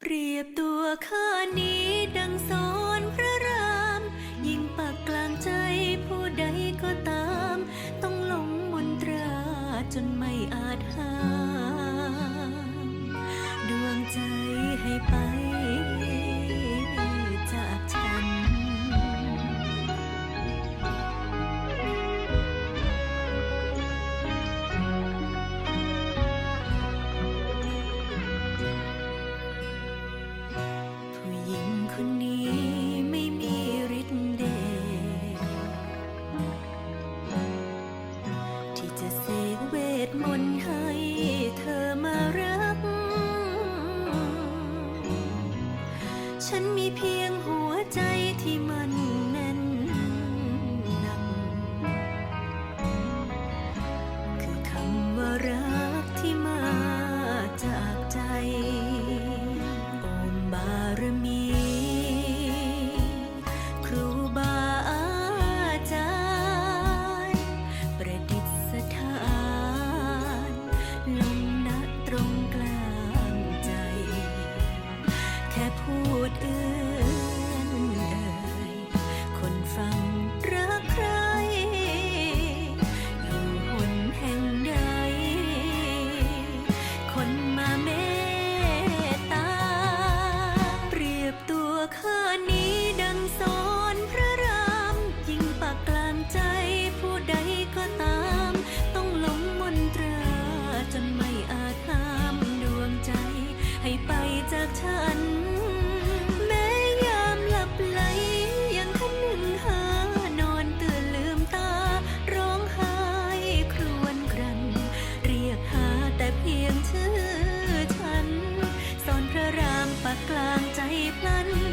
เปรียบตัวข้านี้ดังสอนพระราม ยิ่งปักกลางใจผู้ใดก็ตาม ต้องหลงมนตราจนไม่อาจห้าม ดวงใจให้ไป ดมนต์ให้เธอมารัก ฉันมีเพียงหัวใจที่มันแน่นหนักคือคำว่ารัก พูดเอื้อนเอ่ยคนฟังรักใคร อยู่หนแห่งใด คนมาเมตตา เปรียบตัวข้านี้ดังสอนพระราม ยิ่งปักกลางใจผู้ใดก็ตาม ต้องหลงมนตราจนไม่อาจห้ามดวงใจ ให้ไปจากฉันแกลางใจพลัน